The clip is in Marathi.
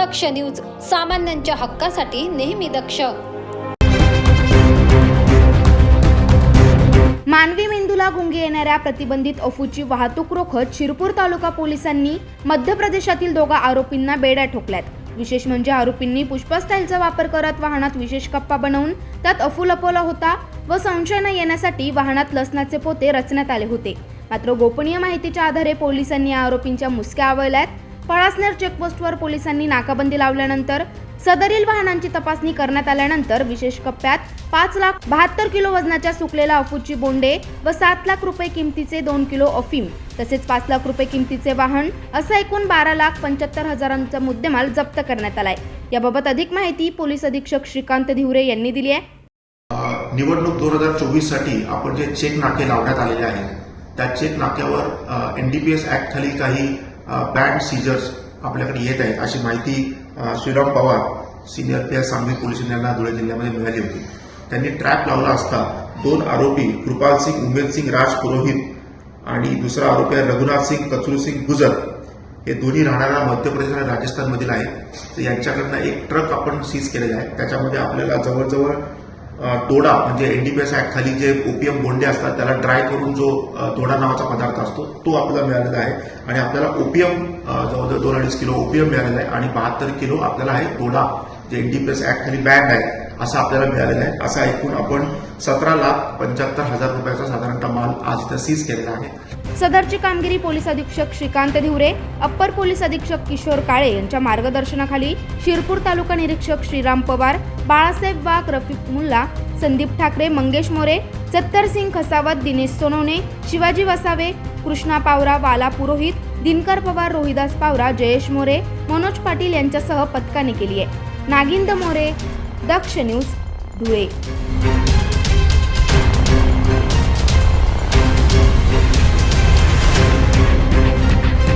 दक्ष न्यूज सामान्यांच्या हक्कासाठी नेहमी दक्ष. मानवी मेंदूला गुंगी येणाऱ्या प्रतिबंधित अफूची वाहतूक रोखत शिरपूर तालुका पोलिसांनी मध्य प्रदेशातील दोघा आरोपींना बेड्या ठोकल्यात. विशेष म्हणजे आरोपींनी पुष्पस्टाईलचा वापर करत वाहनात विशेष कप्पा बनवून त्यात अफू लपवला होता व संशय न येण्यासाठी वाहनात लसणाचे पोते रचण्यात आले होते. मात्र गोपनीय माहितीच्या आधारे पोलिसांनी या आरोपींच्या मुसक्या आवळल्यात. पळासनेर चेकपोस्टवर पोलिसांनी नाकाबंदी लावल्यानंतर सदरील वाहनांची तपासणी करण्यात आल्यानंतर विशेष कप्प्यात पाच लाख बहात्तर किलो वजनाच्या सुकलेल्या अफूची बोंडे व सात लाख रुपये किमतीचे दोन किलो अफीम तसेच पाच लाख रुपये किमतीचे वाहन असं एकूण बारा लाख पंच्याहत्तर हजारांचा मुद्देमाल जप्त करण्यात आलाय. याबाबत अधिक माहिती पोलीस अधीक्षक श्रीकांत धिवरे यांनी दिली आहे. निवडणूक दोन हजार चोवीससाठी आपण जे चेक नाके लावण्यात आलेले आहेत त्या चेक नाक्यावर एनडीपीएस ऍक्ट खाली काही बँड सीजर्स आपल्याकडे येत आहेत अशी माहिती Shriram Pawar senior P S Sangli police यांना धुळे जिल्ह्यामध्ये मिळाली होती. त्यांनी ट्रॅप लावला असता. दोन आरोपी कृपाल सिंग उमेद सिंग राज पुरोहित आणि दुसरा आरोपी आहे रघुनाथ सिंग कचरू सिंग गुजर. हे दोन्ही राहणारा मध्य प्रदेश आणि राजस्थानमधील आहेत. तर यांच्याकडनं एक ट्रक आपण सीज केलेला आहे. त्याच्यामध्ये आपल्याला जवळजवळ तोडा म्हणजे एनडीपीएस ऍक्ट खाली जे ओपीएम बोंडे असतात त्याला ड्राय करून जो तोडा नावाचा पदार्थ असतो तो आपल्याला मिळालेला आहे. आणि आपल्याला ओपीएम जवळजवळ दोन अडीच किलो ओपीएम मिळालेला आहे. आणि बहात्तर किलो आपल्याला आहे तोडा जे एनडीपीएस ऍक्ट खाली बँड आहे. असं आपल्याला मिळालेलं आहे. असा एकूण आपण सतरा लाख पंच्याहत्तर हजार रुपयाचा साधारणतः माल आज इथं सीज केलेला आहे. सदरची कामगिरी पोलीस अधीक्षक श्रीकांत धिवरे अप्पर पोलीस अधीक्षक किशोर काळे यांच्या मार्गदर्शनाखाली शिरपूर तालुका निरीक्षक श्रीराम पवार बाळासाहेब वाघ रफिक मुल्ला संदीप ठाकरे मंगेश मोरे सत्तर सिंग खसावत दिनेश सोनवणे शिवाजी वसावे कृष्णा पावरा वाला पुरोहित दिनकर पवार रोहिदास पावरा जयेश मोरे मनोज पाटील यांच्यासह पथकाने केली आहे. नागिंद मोरे दक्ष न्यूज धुळे.